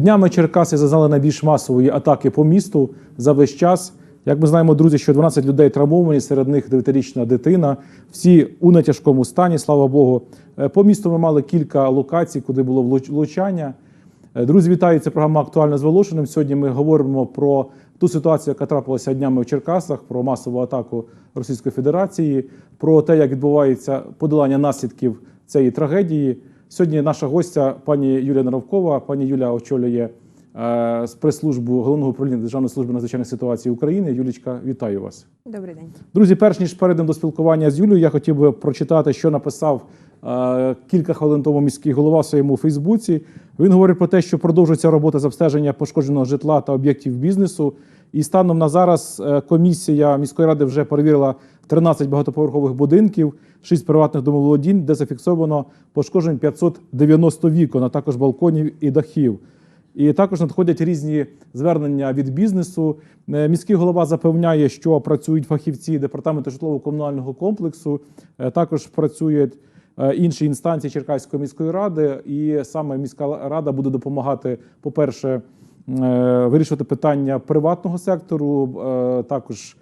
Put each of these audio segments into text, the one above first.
Днями Черкаси зазнали найбільш масової атаки по місту за весь час. Як ми знаємо, друзі, що 12 людей травмовані, серед них 9-річна дитина. Всі у нетяжкому стані, слава Богу. Е, По місту ми мали кілька локацій, куди було влуч- влучання. Е, Друзі, вітаю! Це програма актуальна з Волошиним. Сьогодні ми говоримо про ту ситуацію, яка трапилася днями в Черкасах, про масову атаку Російської Федерації, про те, як відбувається подолання наслідків цієї трагедії. Сьогодні наша гостя, пані Юлія Наровкова. Пані Юля очолює е, з прес-службу головного управління Державної служби надзвичайних ситуацій України. Юлічка, вітаю вас. Добрий день. Друзі, перш ніж перейдемо до спілкування з Юлією, я хотів би прочитати, що написав е, кілька хвилин тому міський голова в своєму Фейсбуці. Він говорить про те, що продовжується робота з обстеження пошкодженого житла та об'єктів бізнесу. І станом на зараз е, комісія міської ради вже перевірила 13 багатоповерхових будинків, 6 приватних домоволодінь, де зафіксовано пошкоджень 590 вікон, а також балконів і дахів. І також надходять різні звернення від бізнесу. Е, Міський голова запевняє, що працюють фахівці департаменту житлово-комунального комплексу. Е, Також працюють е, інші інстанції Черкаської міської ради, і саме міська рада буде допомагати, по-перше, вирішувати питання приватного сектору, також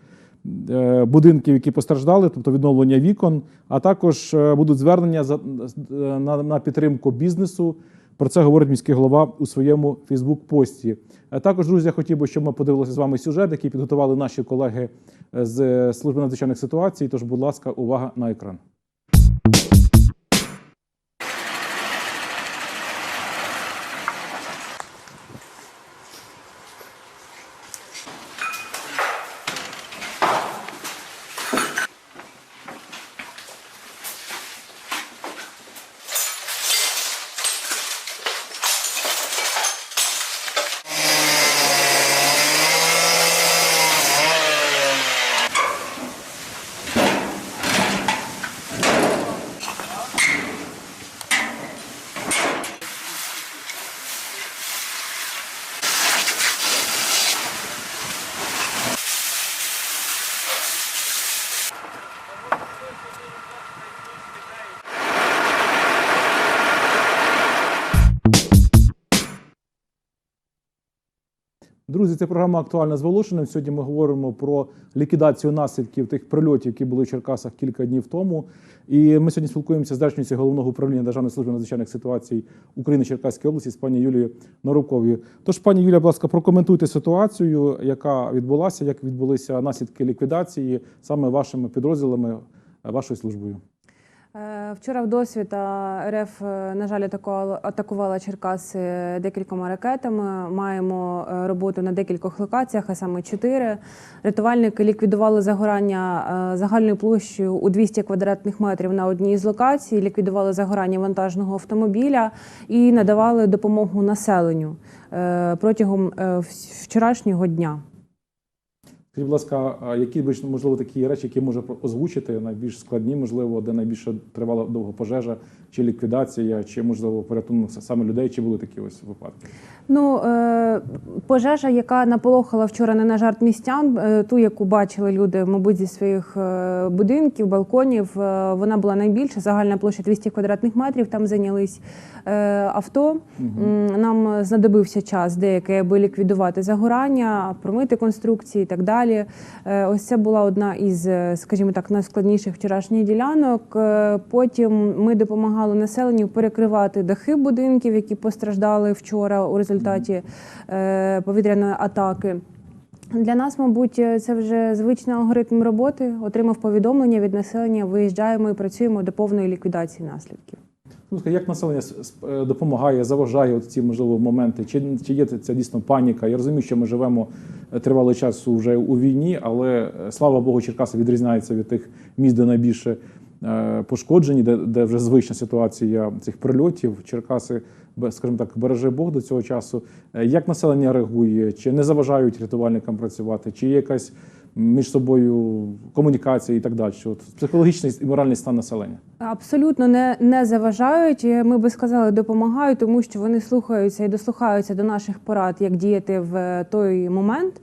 будинків, які постраждали, тобто відновлення вікон, а також е, будуть звернення за- е, на, на підтримку бізнесу. Про це говорить міський голова у своєму Фейсбук-пості. Е, Також, друзі, я хотів би, щоб ми подивилися з вами сюжет, який підготували наші колеги е, з е, служби надзвичайних ситуацій. Тож, будь ласка, увага на екран. Друзі, це програма актуальна з. Сьогодні ми говоримо про ліквідацію наслідків тих прильотів, які були в Черкасах кілька днів тому. І ми сьогодні спілкуємося з речницею головного управління Державної служби надзвичайних ситуацій України Черкаської області з пані Юлією Норуковою. Тож, пані Юлія, будь ласка, прокоментуйте ситуацію, яка відбулася, як відбулися наслідки ліквідації саме вашими підрозділами, вашою службою. Е, Вчора в досвіта РФ, е, на жаль, атакувала, Черкаси декількома ракетами. Маємо е, роботу на декількох локаціях, а саме чотири. Рятувальники ліквідували загорання е, загальною площею у 200 квадратних метрів на одній з локацій, ліквідували загорання вантажного автомобіля і надавали допомогу населенню е, протягом е, вчорашнього дня. Скажіть, будь ласка, які можливо такі речі, які може озвучити найбільш складні, можливо, де найбільше тривала довго пожежа, чи ліквідація, чи можливо порятунок саме людей, чи були такі ось випадки? Ну, е, пожежа, яка наполохала вчора не на жарт містян, е, ту, яку бачили люди, мабуть, зі своїх е, будинків, балконів, вона була найбільша. Загальна площа 200 квадратних метрів. Там зайнялись авто. Нам знадобився час деякий, аби ліквідувати загорання, промити конструкції і так далі. Е, Ось це була одна із, е, скажімо так, найскладніших вчорашніх ділянок. Е, Потім ми допомагали населенню перекривати дахи будинків, які постраждали вчора у результаті повітряної атаки. Для нас, мабуть, це вже звичний алгоритм роботи. Отримав повідомлення від населення. Виїжджаємо і працюємо до повної ліквідації наслідків. Як населення е, допомагає, заважає от ці можливо моменти? Чи, чи є це дійсно паніка? Я розумію, що ми живемо е, тривалий час вже у війні, але е, слава Богу, Черкаси відрізняються від тих міст, де найбільше пошкоджені, де, де вже звична ситуація цих прильотів. Черкаси, скажімо так, береже Бог до цього часу. Е, Як населення реагує? Чи не заважають рятувальникам працювати? Чи є якась між собою комунікація і так далі? От психологічний і моральний стан населення? Абсолютно не, не заважають. Ми би сказали, допомагають, тому що вони слухаються і дослухаються до наших порад, як діяти в е, той момент.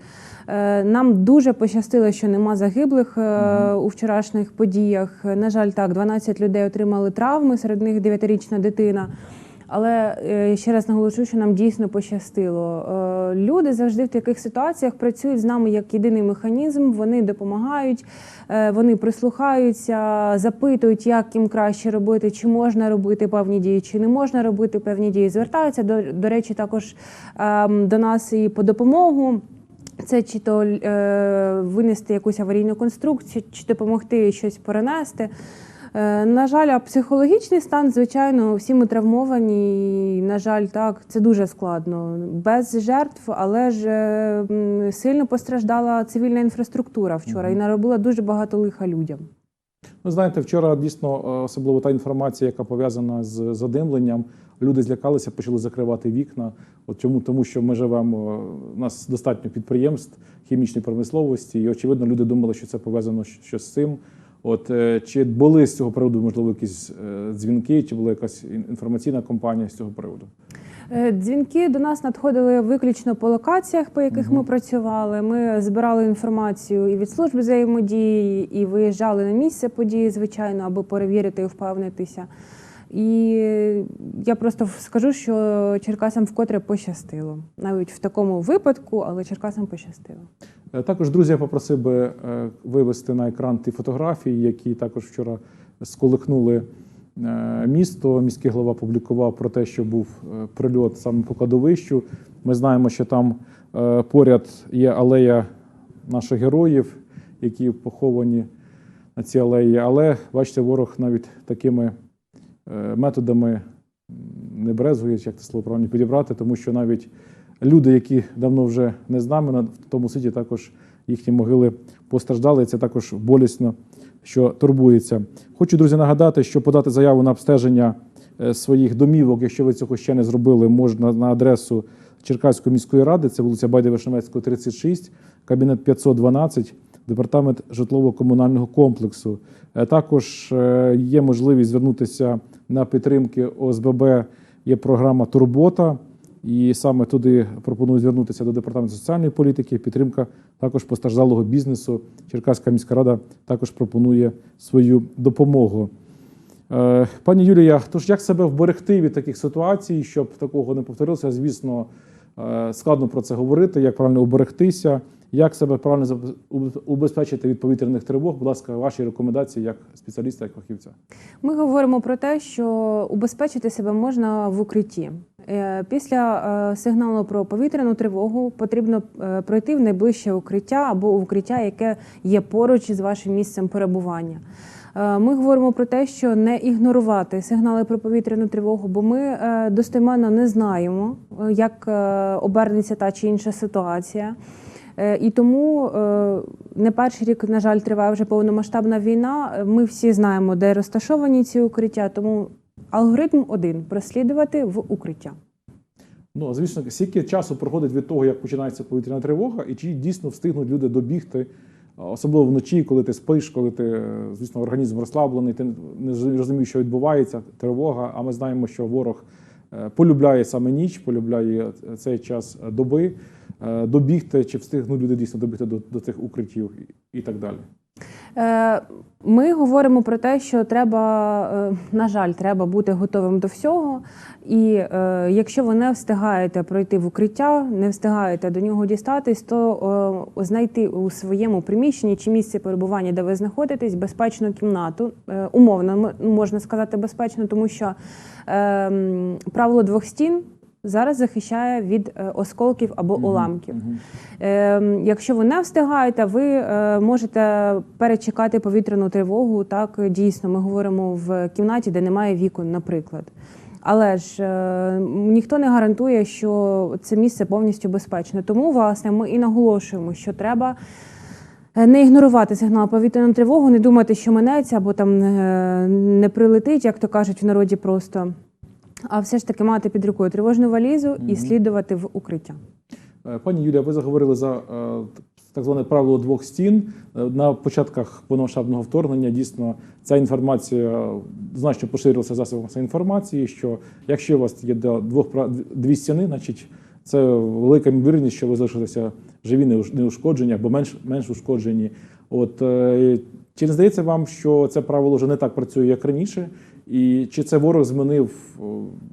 Е, Нам дуже пощастило, що нема загиблих е, у вчорашніх подіях. На жаль, так, 12 людей отримали травми, серед них 9-річна дитина. Але е, ще раз наголошу, що нам дійсно пощастило. Е, Люди завжди в таких ситуаціях працюють з нами як єдиний механізм. Вони допомагають, е, вони прислухаються, запитують, як їм краще робити, чи можна робити певні дії, чи не можна робити певні дії. Звертаються до, до речі, також ем, до нас і по допомогу. Це чи то е, винести якусь аварійну конструкцію, чи допомогти щось перенести. Е, на жаль, а психологічний стан, звичайно, всі ми травмовані. І, на жаль, так, це дуже складно. Без жертв, але ж е, сильно постраждала цивільна інфраструктура вчора і наробила дуже багато лиха людям. Ну, знаєте, вчора дійсно е, особливо та інформація, яка пов'язана з задимленням. Люди злякалися, почали закривати вікна. От чому? Тому що ми живемо, у нас достатньо підприємств хімічної промисловості, і очевидно, люди думали, що це пов'язано щ- що з цим. От е, чи були з цього приводу, можливо, якісь е, дзвінки, чи була якась інформаційна кампанія з цього приводу? Е, Дзвінки до нас надходили виключно по локаціях, по яких ми працювали. Ми збирали інформацію і від служби взаємодії, і виїжджали на місце події, звичайно, аби перевірити і впевнитися. І я просто скажу, що Черкасам вкотре пощастило. Навіть в такому випадку, але Черкасам пощастило. Е, Також, друзі, я попросив би е, вивести на екран ті фотографії, які також вчора сколихнули е, місто. Міський голова публікував про те, що був прильот саме по кладовищу. Ми знаємо, що там поряд є алея наших героїв, які поховані на цій алеї. Але бачите, ворог навіть такими методами не брезгує, як це слово правильно підібрати, тому що навіть люди, які давно вже не з нами, на тому світі також їхні могили постраждали. І це також болісно, що турбується. Хочу, друзі, нагадати, що подати заяву на обстеження е, своїх домівок, якщо ви цього ще не зробили, можна на адресу Черкаської міської ради, це вулиця Байди Вишневецького, 36, кабінет 512, департамент житлово-комунального комплексу. Е, Також е, є можливість звернутися на підтримки ОСББ. Є програма Турбота. І саме туди пропоную звернутися до департаменту соціальної політики. Підтримка також постраждалого бізнесу. Черкаська міська рада також пропонує свою допомогу. Е, Пані Юлія, тож як себе вберегти від таких ситуацій, щоб такого не повторилося? Звісно, складно про це говорити, як правильно уберегтися, як себе правильно убезпечити від повітряних тривог. Будь ласка, ваші рекомендації як спеціаліста, як фахівця. Ми говоримо про те, що убезпечити себе можна в укритті. Е, Після е, сигналу про повітряну тривогу потрібно е, пройти в найближче укриття або укриття, яке є поруч з вашим місцем перебування. Е, Ми говоримо про те, що не ігнорувати сигнали про повітряну тривогу, бо ми е, достеменно не знаємо, е, як обернеться та чи інша ситуація. І тому не перший рік, на жаль, триває вже повномасштабна війна. Ми всі знаємо, де розташовані ці укриття. Тому алгоритм один прослідувати в укриття. Ну, звісно, скільки часу проходить від того, як починається повітряна тривога, і чи дійсно встигнуть люди добігти, особливо вночі, коли ти спиш, коли ти, е, звісно, організм розслаблений, ти не розумієш, що відбувається, тривога. А ми знаємо, що ворог е, полюбляє саме ніч, полюбляє е, цей час доби, добігти, чи встигнуть люди дійсно добігти до, до цих укриттів і так далі. Е, Ми говоримо про те, що треба, е, на жаль, треба бути готовим до всього. І е, якщо ви не встигаєте пройти в укриття, не встигаєте до нього дістатись, то знайти у своєму приміщенні чи місці перебування, де ви знаходитесь, безпечну кімнату. Е, Умовно можна сказати безпечно, тому що е, правило двох стін. Зараз захищає від е, осколків або уламків. Е, якщо ви не встигаєте, ви е, можете перечекати повітряну тривогу. Так дійсно, ми говоримо в кімнаті, де немає вікон, наприклад. Але ж е, ніхто не гарантує, що це місце повністю безпечне. Тому, власне, ми і наголошуємо, що треба. е, Не ігнорувати сигнал повітряну тривогу, не думати, що минеться або там е, не прилетить, як то кажуть в народі просто. А все ж таки мати під рукою тривожну валізу і слідувати в укриття. Е, Пані Юлія, ви заговорили за е, так зване правило двох стін. Е, На початках повномасштабного вторгнення дійсно ця інформація значно поширилася в засобах інформації. Що якщо у вас є до двох дві стіни, значить це велика ймовірність, що ви залишитеся живі, неуш- неушкоджені або менш менш ушкоджені. От Чи не здається вам, що це правило вже не так працює, як раніше? І чи це ворог змінив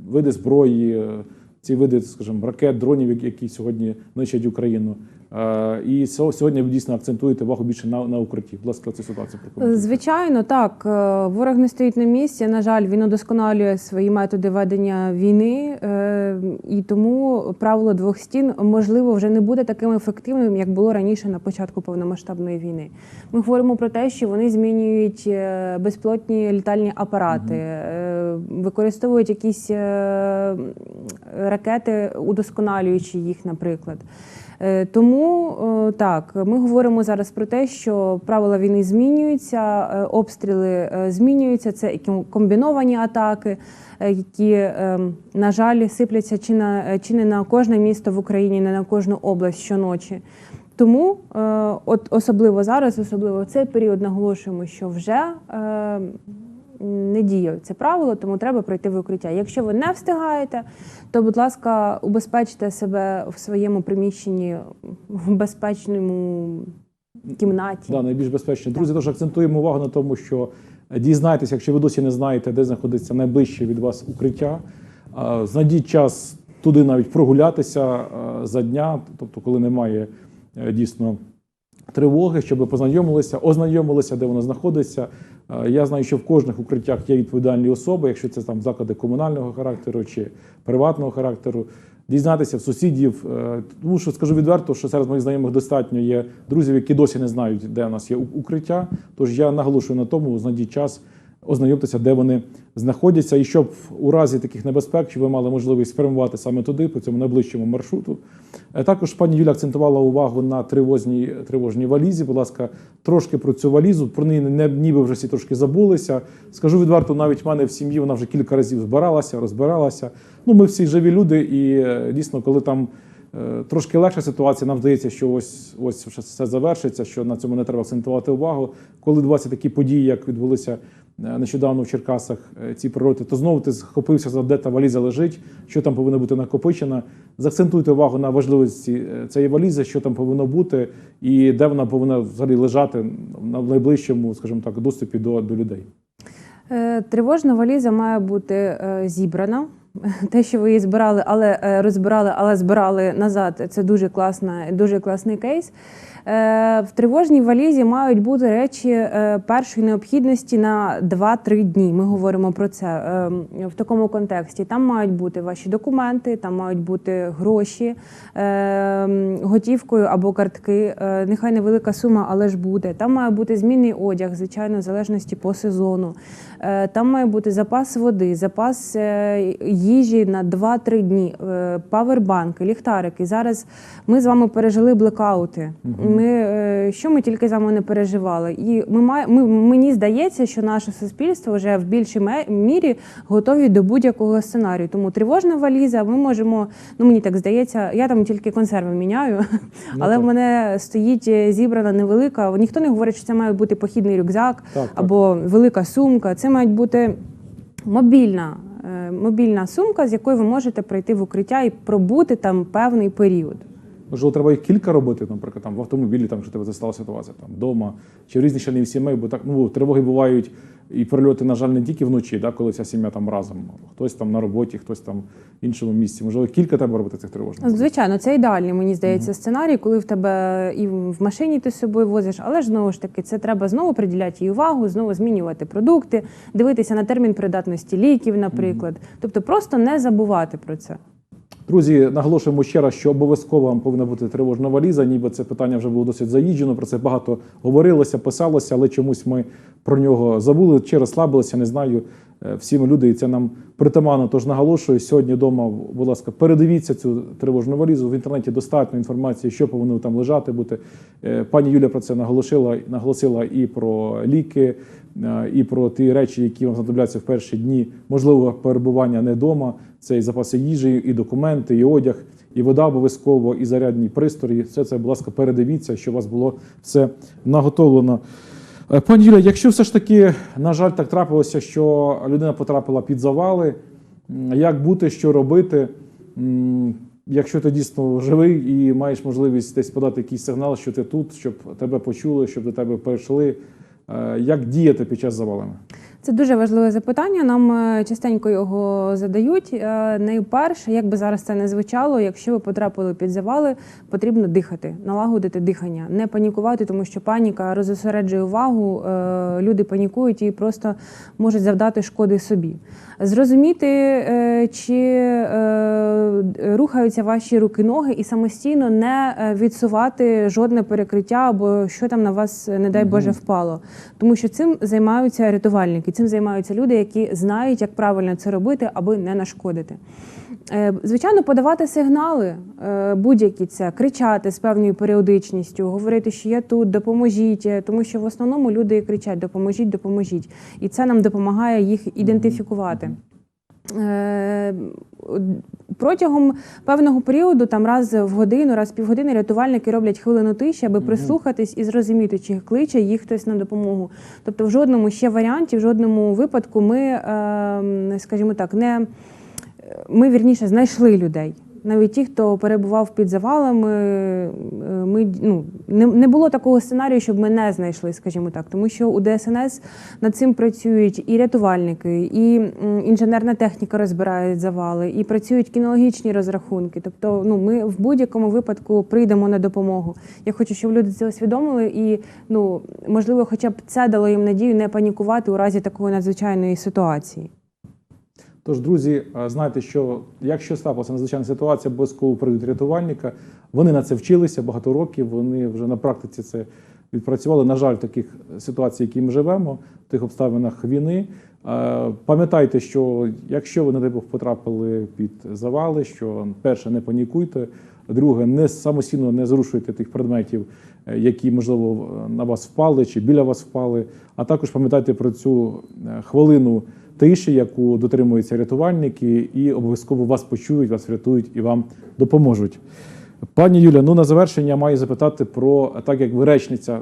види зброї, е, ці види, скажімо, ракет, дронів, які сьогодні нищать Україну? Е, І сьогодні ви дійсно акцентуєте увагу більше на, на укритті. Будь ласка, цю ситуацію прокоментуйте. Звичайно, так. Е, Ворог не стоїть на місці. На жаль, він удосконалює свої методи ведення війни, е, і тому правило двох стін можливо вже не буде таким ефективним, як було раніше на початку повномасштабної війни. Ми говоримо про те, що вони змінюють безпілотні літальні апарати, е, використовують якісь ракети, удосконалюючи їх, наприклад. Е, Тому е, так, ми говоримо зараз про те, що правила війни змінюються, е, обстріли змінюються. Це комбіновані атаки, які, на жаль, сипляться чи на чи не на кожне місто в Україні, не на кожну область щоночі. Тому, от особливо зараз, особливо в цей період, наголошуємо, що вже не діє це правило, тому треба пройти в укриття. Якщо ви не встигаєте, то, будь ласка, убезпечте себе в своєму приміщенні в безпечному кімнаті. Да, найбільш безпечно. Друзі, тож акцентуємо увагу на тому, що е, дізнайтеся, якщо ви досі не знаєте, де знаходиться найближче від вас укриття. е, Знайдіть час туди навіть прогулятися е, за дня, тобто, коли немає дійсно тривоги, щоб ви познайомилися, ознайомилися, де воно знаходиться. Я знаю, що в кожних укриттях є відповідальні особи, якщо це там заклади комунального характеру чи приватного характеру. Дізнатися в сусідів, е, тому що скажу відверто, що серед моїх знайомих достатньо є друзів, які досі не знають, де у нас є укриття. Тож я наголошую на тому, знайдіть час, ознайомтеся, де вони знаходяться, і щоб у разі таких небезпек, щоб ви мали можливість спрямувати саме туди, по цьому найближчому маршруту. Е, Також пані Юля акцентувала увагу на тривожній, тривожній валізі. Будь ласка, трошки про цю валізу. Про неї не ніби вже всі трошки забулися. Скажу відверто, навіть в мене в сім'ї вона вже кілька разів збиралася, розбиралася. Ну, ми всі живі люди, і е, дійсно, коли там. Е, Трошки легша ситуація, нам здається, що ось ось все завершиться, що на цьому не треба акцентувати увагу. Коли відбуваються такі події, як відбулися е, нещодавно в Черкасах, е, ці прильоти, то знову ти схопився за де та валіза лежить, що там повинно бути накопичено. Заакцентуйте увагу на важливості цієї валізи, що там повинно бути, і де вона повинна взагалі лежати на найближчому, скажімо так, доступі до, до людей. Тривожна валіза має бути зібрана. Те, що ви її збирали, але е, розбирали, але збирали назад. Це дуже класна, дуже класний кейс. Е, В тривожній валізі мають бути речі е, першої необхідності на 2-3 дні. Ми говоримо про це е, в такому контексті. Там мають бути ваші документи, там мають бути гроші е, готівкою або картки. Е, Нехай невелика сума, але ж буде. Там має бути змінний одяг, звичайно, в залежності по сезону. Там має бути запас води, запас їжі на 2-3 дні, павербанки, ліхтарики. Зараз ми з вами пережили блекаути. Ми, е, що ми тільки з вами не переживали. І ми має, ми, мені здається, що наше суспільство вже в більшій мірі готові до будь-якого сценарію. Тому тривожна валіза, ми можемо, ну мені так здається, я там тільки консерви міняю, але в мене стоїть е, зібрана невелика. Ніхто не говорить, що це має бути похідний рюкзак Так, так. або велика сумка. Це має бути мобільна, е, мобільна сумка, з якою ви можете прийти в укриття і пробути там певний період. Можливо, треба їх кілька робити, наприклад, там в автомобілі, там, що тебе застала ситуація, там вдома, чи в різних членів сімей, бо так ну тривоги бувають і прильоти, на жаль, не тільки вночі, да, коли вся сім'я там разом. Хтось там на роботі, хтось там в іншому місці. Можливо, кілька треба робити цих тривожних. Звичайно, це ідеальний, мені здається, сценарій, коли в тебе і в машині ти з собою возиш, але ж знову ж таки, це треба знову приділяти їй увагу, знову змінювати продукти, дивитися на термін придатності ліків, наприклад. Тобто просто не забувати про це. Друзі, наголошуємо ще раз, що обов'язково вам повинна бути тривожна валіза. Ніби це питання вже було досить заїджено. Про це багато говорилося, писалося, але чомусь ми про нього забули чи розслабилися. Не знаю. Е, Всі ми люди, і це нам притаманно. Тож наголошую сьогодні вдома, будь ласка, передивіться цю тривожну валізу. В інтернеті достатньо інформації, що повинно там лежати бути. Е, Пані Юля про це наголосила, наголосила і про ліки, е, і про ті речі, які вам знадобляться в перші дні можливого перебування не вдома. Це і запаси їжі, і документи, і одяг, і вода обов'язково, і зарядні пристрої. Все це, будь ласка, передивіться, що у вас було все наготовлено. Е, Пані Юля, якщо все ж таки, на жаль, так трапилося, що людина потрапила під завали, як бути, що робити? Якщо ти дійсно живий і маєш можливість десь подати якийсь сигнал, що ти тут, щоб тебе почули, щоб до тебе перейшли. Е, Як діяти під час завалами? Це дуже важливе запитання. Нам е, частенько його задають. Е, Найперше, як би зараз це не звучало, якщо ви потрапили під завали, потрібно дихати, налагодити дихання, не панікувати, тому що паніка розосереджує увагу. е, Люди панікують і просто можуть завдати шкоди собі. Зрозуміти, чи рухаються ваші руки, ноги, і самостійно не відсувати жодне перекриття або що там на вас, не дай Боже, впало. Тому що цим займаються рятувальники, цим займаються люди, які знають, як правильно це робити, аби не нашкодити. Е, Звичайно, подавати сигнали е, будь-які це кричати з певною періодичністю, говорити, що я тут, допоможіть, е, тому що в основному люди кричать Допоможіть, допоможіть. І це нам допомагає їх ідентифікувати. Е, Протягом певного періоду, там раз в годину, раз в півгодини, рятувальники роблять хвилину тиші, аби прислухатись і зрозуміти, чи кличе їх хтось на допомогу. Тобто, в жодному ще варіанті, в жодному випадку ми, е, скажімо так, не ми вірніше знайшли людей. Навіть ті, хто перебував під завалами, е, ми ну не, не було такого сценарію, щоб ми не знайшли, скажімо так, тому що у ДСНС над цим працюють і рятувальники, і інженерна техніка розбирає завали, і працюють кінологічні розрахунки. Тобто, ну ми в будь-якому випадку прийдемо на допомогу. Я хочу, щоб люди це усвідомили, і ну можливо, хоча б це дало їм надію не панікувати у разі такої надзвичайної ситуації. Тож, друзі, е, знайте, що якщо сталася надзвичайна ситуація, обов'язково прийдуть рятувальника. Вони на це вчилися багато років. Вони вже на практиці це відпрацювали. На жаль, в таких ситуацій, які ми живемо, в тих обставинах війни. Е, Пам'ятайте, що якщо ви, не дай Бог, потрапили під завали, що перше, не панікуйте. Друге, не самостійно не зрушуйте тих предметів, е, які можливо на вас впали чи біля вас впали. А також пам'ятайте про цю хвилину тиші, яку дотримуються рятувальники, і обов'язково вас почують, вас врятують і вам допоможуть. Пані Юля, ну на завершення маю запитати про так, як ви речниця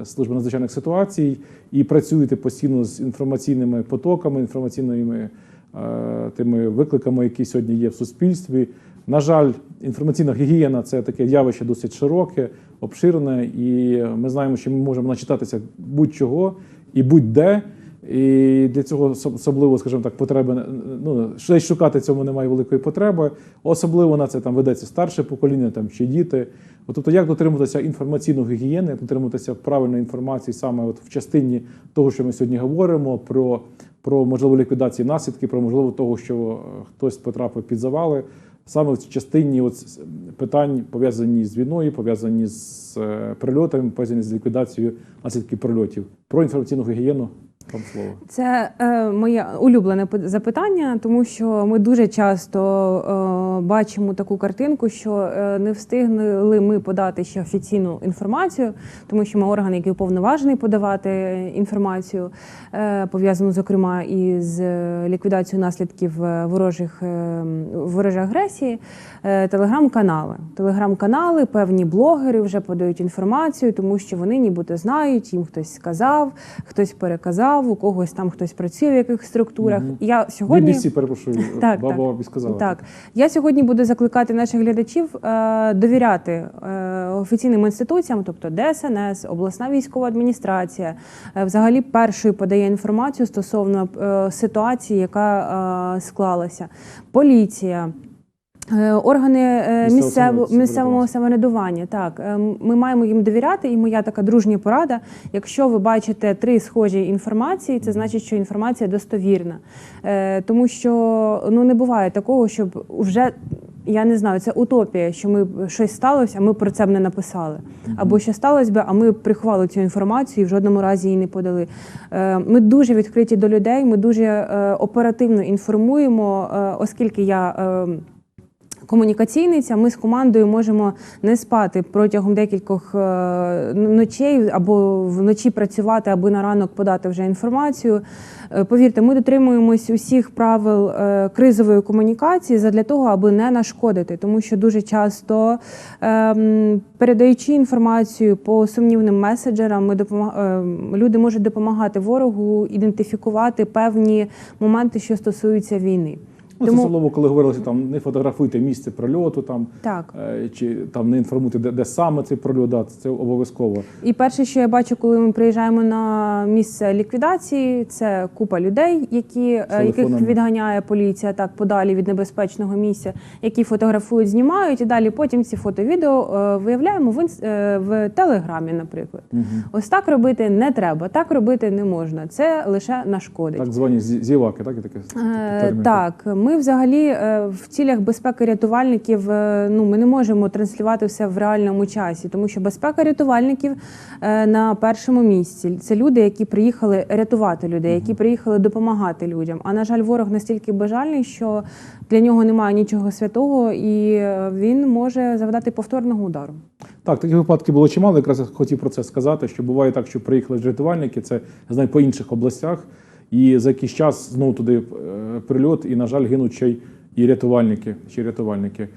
е, служби надзвичайних ситуацій і працюєте постійно з інформаційними потоками, інформаційними е, тими викликами, які сьогодні є в суспільстві. На жаль, інформаційна гігієна це таке явище досить широке, обширне, і ми знаємо, що ми можемо начитатися будь-чого і будь-де. І для цього особ- особливо, скажімо так, потреби ну щось шукати цьому немає великої потреби. Особливо на це там ведеться старше покоління, там чи діти. От, тобто, як дотримуватися інформаційної гігієни, як дотримуватися правильної інформації саме от в частині того, що ми сьогодні говоримо, про, про можливу ліквідацію наслідків, про можливо того, що е, хтось потрапив під завали. Саме в частині от питань пов'язані з війною, пов'язані з е, прильотами, пов'язані з ліквідацією наслідків прильотів. Про інформаційну гігієну вам слово. Це е, моє улюблене пи- запитання, тому що ми дуже часто е, бачимо таку картинку, що е, не встигли ми подати ще офіційну інформацію, тому що ми орган, який уповноважений подавати інформацію, е, пов'язану зокрема із е, ліквідацією наслідків ворожих ворожої агресії. Телеграм-канали. Телеграм-канали, певні блогери вже подають інформацію, тому що вони нібито знають, їм хтось сказав, хтось переказав, у когось там хтось працює в яких структурах. Мгм. Я сьогодні BBC, перепрошую, Так, баба так. Бабі сказала. так. Я сьогодні буду закликати наших глядачів е, довіряти е, офіційним інституціям, тобто ДСНС, обласна військова адміністрація, е, взагалі першою подає інформацію стосовно ситуації, яка склалася. Поліція. Е, Органи е, Місцевого місцевого, самоврядування. так Е, ми маємо їм довіряти, і моя така дружня порада. Якщо ви бачите три схожі інформації, це значить, що інформація достовірна. Тому що ну не буває такого, щоб вже я не знаю, це утопія, що ми щось сталося, а ми про це б не написали. Або що сталося би, а ми приховали цю інформацію і в жодному разі її не подали. Ми дуже відкриті до людей, ми дуже оперативно інформуємо, оскільки я. Комунікаційниця, ми з командою можемо не спати протягом декількох е, ночей або вночі працювати, аби на ранок подати вже інформацію. Е, Повірте, ми дотримуємось усіх правил е, кризової комунікації задля того, аби не нашкодити, тому що дуже часто ем, передаючи інформацію по сумнівним меседжерам, ми люди можуть допомагати ворогу ідентифікувати певні моменти, що стосуються війни. Ну, Тому- це слово, коли говорилося там не фотографуйте місце прольоту, там Так. е, чи там не інформуйте, де, де саме цей прольот, да, це обов'язково. І перше, що я бачу, коли ми приїжджаємо на місце ліквідації, це купа людей, які, е, яких відганяє поліція так подалі від небезпечного місця, які фотографують, знімають, і далі потім ці фото-відео е, виявляємо в, інс- в телеграмі, наприклад. Ось так робити не треба, так робити не можна. Це лише нашкодить. Так звані зіваки, так і таке Е. Так, ми взагалі е, в цілях безпеки рятувальників е, ну ми не можемо транслювати все в реальному часі, тому що безпека рятувальників е, на першому місці. Це люди, які приїхали рятувати людей, які приїхали допомагати людям. А на жаль, ворог настільки бажальний, що для нього немає нічого святого, і він може завдати повторного удару. Так, таких випадків було чимало. Якраз я хотів про це сказати. Що буває так, що приїхали рятувальники, це я знаю по інших областях, і за якийсь час знову туди е, прильот, і, на жаль, гинуть ще й і рятувальники. Ще рятувальники.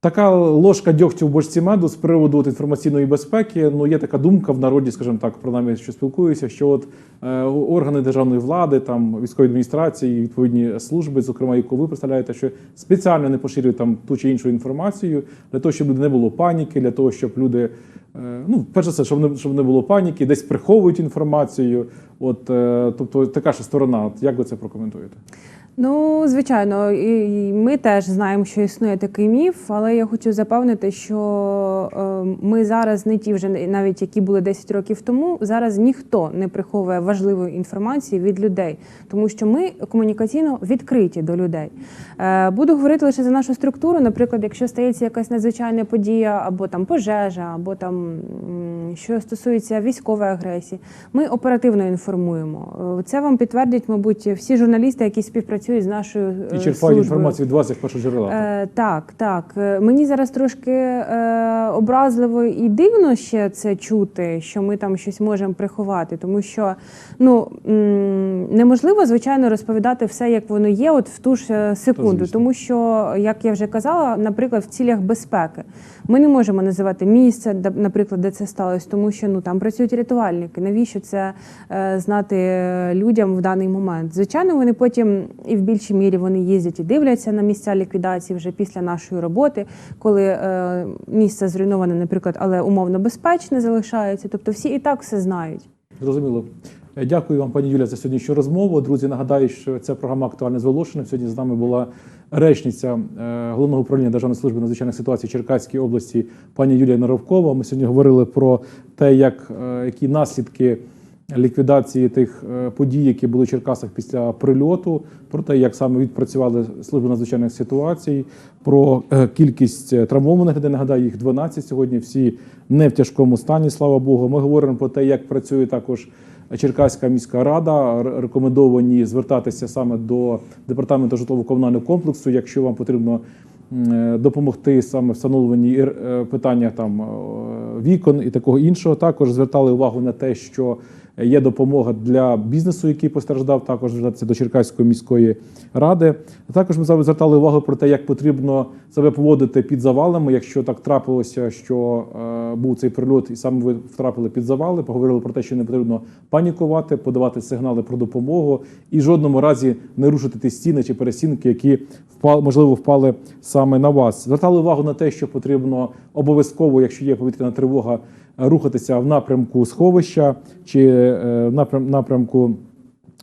Така ложка дьогтю в бочці меду з приводу от інформаційної безпеки. Ну є така думка в народі, скажімо так, про нами, що спілкуюся, що от е, органи державної влади, там військові адміністрації, відповідні служби, зокрема, яку ви представляєте, що спеціально не поширюють там ту чи іншу інформацію для того, щоб не було паніки, для того, щоб люди. е, Ну, перше все, щоб не щоб не було паніки, десь приховують інформацію. От, е, тобто, така ж сторона. От як ви це прокоментуєте? Ну, звичайно, і ми теж знаємо, що існує такий міф, але я хочу запевнити, що е, ми зараз не ті вже навіть які були 10 років тому. Зараз ніхто не приховує важливої інформації від людей, тому що ми комунікаційно відкриті до людей. Е, буду говорити лише за нашу структуру. Наприклад, якщо стається якась надзвичайна подія, або там пожежа, або там що стосується військової агресії, ми оперативно інформуємо. Е, Це вам підтвердять, мабуть, всі журналісти, які співпрацюють з нашою І е, черпають службою. інформацію від вас як першоджерела. Е, так, так. Е, Мені зараз трошки е, образливо і дивно ще це чути, що ми там щось можемо приховати, тому що ну неможливо, звичайно, розповідати все, як воно є, от в ту ж е, секунду. звісно. тому що, як я вже казала, наприклад, в цілях безпеки ми не можемо називати місце, наприклад, де це сталося, тому що ну там працюють рятувальники. Навіщо це е, знати людям в даний момент? Звичайно, вони потім і в більшій мірі вони їздять і дивляться на місця ліквідації вже після нашої роботи, коли е, місце зруйноване, наприклад, але умовно безпечне залишається. Тобто всі і так все знають. Зрозуміло. Е, Дякую вам, пані Юля, за сьогоднішню розмову. Друзі, нагадаю, що це програма актуальне з. Сьогодні з нами була речниця е, головного управління Державної служби надзвичайних ситуацій Черкаської області, пані Юлія Наровкова. Ми сьогодні говорили про те, як е, які наслідки ліквідації тих подій, які були в Черкасах після прильоту, про те, як саме відпрацювали служби надзвичайних ситуацій, про кількість травмованих, де нагадаю, їх 12 сьогодні. Всі не в тяжкому стані, слава Богу. Ми говоримо про те, як працює також. Черкаська міська рада рекомендовані звертатися саме до департаменту житлово-комунального комплексу, якщо вам потрібно е, допомогти саме встановленні е, питання там вікон і такого іншого. Також звертали увагу на те, що є допомога для бізнесу, який постраждав. Також звертатися до Черкаської міської ради. Також ми звертали увагу про те, як потрібно себе поводити під завалами, якщо так трапилося, що е, був цей прильот, і саме ви втрапили під завали. Поговорили про те, що не потрібно панікувати, подавати сигнали про допомогу і в жодному разі не рушити ті стіни чи пересінки, які впали, можливо впали саме на вас. Звертали увагу на те, що потрібно обов'язково, якщо є повітряна тривога, рухатися в напрямку сховища чи е, в напрям, напрямку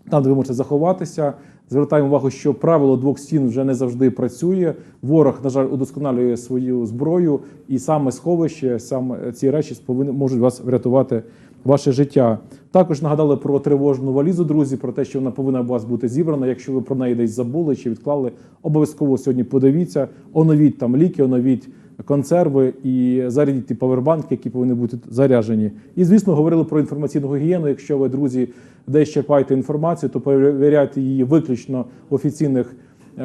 там, де ви можете заховатися. Звертаємо увагу, що правило двох стін вже не завжди працює. Ворог, на жаль, удосконалює свою зброю, і саме сховище, саме ці речі можуть вас врятувати ваше життя. Також нагадали про тривожну валізу, друзі, про те, що вона повинна у вас бути зібрана. Якщо ви про неї десь забули чи відклали, обов'язково сьогодні подивіться, оновіть там ліки, оновіть консерви і зарядіть ті павербанки, які повинні бути заряджені. І звісно, говорили про інформаційну гігієну. Якщо ви, друзі, десь черпаєте інформацію, то перевіряйте її виключно в офіційних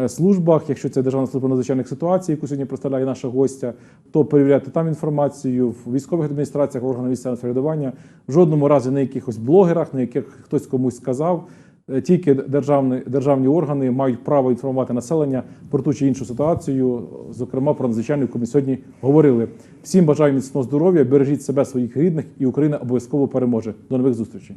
службах. Якщо це Державна служба надзвичайних ситуацій, яку сьогодні представляє наша гостя, то перевіряйте там інформацію в військових адміністраціях, органах місцевого самоврядування. В жодному разі на якихось блогерах, на яких хтось комусь сказав. Е, Тільки державні, державні органи мають право інформувати населення про ту чи іншу ситуацію, зокрема про надзвичайну, яку ми сьогодні говорили. Всім бажаю міцного здоров'я, бережіть себе, своїх рідних, і Україна обов'язково переможе. До нових зустрічей.